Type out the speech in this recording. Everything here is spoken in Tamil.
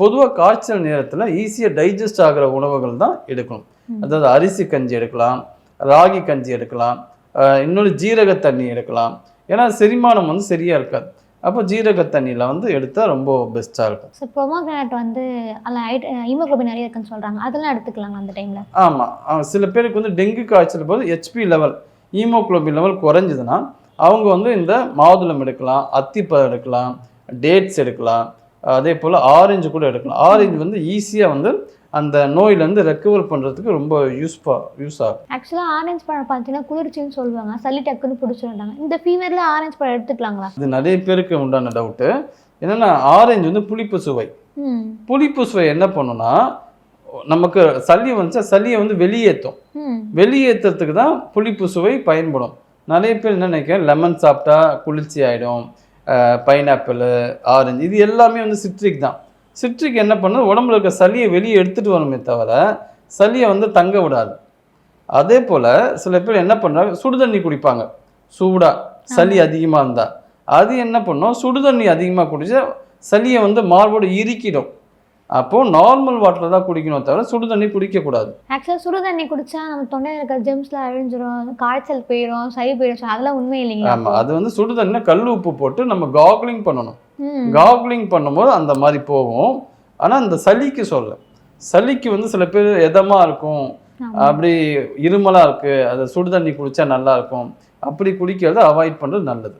பொதுவாக காய்ச்சல் நேரத்தில் ஈஸியாக டைஜஸ்ட் ஆகிற உணவுகள் தான் எடுக்கணும். அதாவது அரிசி கஞ்சி எடுக்கலாம் ராகி கஞ்சி எடுக்கலாம் இன்னொரு ஜீரக தண்ணி எடுக்கலாம். ஏன்னா செரிமானம் வந்து சரியாக இருக்காது. அப்போ ஜீரக தண்ணியில் வந்து எடுத்தால் ரொம்ப பெஸ்ட்டாக இருக்கும். ஸோ பொமோகிரானட் வந்து அதில் ஹீமோகுளோபின் நிறைய இருக்குன்னு சொல்கிறாங்க அதெல்லாம் எடுத்துக்கலாங்க அந்த டைமில் ஆமாம் சில பேருக்கு வந்து டெங்கு காய்ச்சல் போது ஹெச்பி லெவல் ஹீமோகுளோபின் லெவல் குறைஞ்சதுன்னா அவங்க வந்து இந்த மாதுளம் எடுக்கலாம் அத்திப்பழம் எடுக்கலாம் டேட்ஸ் எடுக்கலாம் அதே போல் ஆரஞ்சு கூட எடுக்கலாம். ஆரஞ்சு வந்து ஈஸியாக வந்து அந்த நோயிலேருந்து ரெக்கவர் பண்ணுறதுக்கு ரொம்ப யூஸ்ஃபா யூஸ் ஆகும். ஆக்சுவலாக ஆரஞ்சு பழம் பார்த்தீங்கன்னா குளிர்ச்சின்னு சொல்லுவாங்க. சளி டக்குன்னு பிடிச்சிருந்தாங்க இந்த ஃபீவரில் ஆரஞ்சு பழம் எடுத்துக்கலாங்களா? இது நிறைய பேருக்கு உண்டான டவுட்டு என்னென்னா ஆரஞ்சு வந்து புளிப்பு சுவை. புளிப்பு சுவை என்ன பண்ணுன்னா நமக்கு சளி வந்துச்சா சளியை வந்து வெளியேற்றும். ம். வெளியேற்றத்துக்கு தான் புளிப்பு சுவை பயன்படும். நிறைய பேர் என்ன நினைக்கிறேன் லெமன் சாப்பிட்டா குளிர்ச்சி ஆகிடும் பைனாப்பிள் ஆரஞ்சு இது எல்லாமே வந்து சிட்ரிக் தான். சிட்ரிக் என்ன பண்ணுது உடம்புல இருக்க சளியை வெளியே எடுத்துகிட்டு வரணுமே தவிர சளியை வந்து தங்க விடாது. அதே போல் சில பேர் என்ன பண்ணுறாங்க சுடுதண்ணி குடிப்பாங்க. சூடாக சளி அதிகமாக இருந்தால் அது என்ன பண்ணும்? சுடுதண்ணி அதிகமாக குடிச்சா சளியை வந்து மார்போடு இறுக்கிடும். அப்போது நார்மல் வாட்டர் தான் குடிக்கணும் தவிர சுடுதண்ணி குடிக்கக்கூடாது. ஆக்சுவலாக சுடு தண்ணி குடிச்சா நம்ம தொண்டையில் இருக்க ஜெம்ஸ்லாம் அழிஞ்சிரும் காய்ச்சல் போயிடும் சளி போயிடும் அதெல்லாம் உண்மை இல்லைங்களா? ஆமா அது வந்து சுடுதண்ணில கல் உப்பு போட்டு நம்ம காக்லிங் பண்ணணும். காக்லிங் பண்ணும்போது அந்த மாதிரி போகும். ஆனா இந்த சளிக்கு சொல்ல சளிக்கு வந்து சில பேர் எதமா இருக்கும். அப்படி இருமலா இருக்கு. அது சுடுதண்ணி குடிச்சா நல்லா இருக்கும். அப்படி குடிக்கிறத அவாய்ட் பண்றது நல்லது.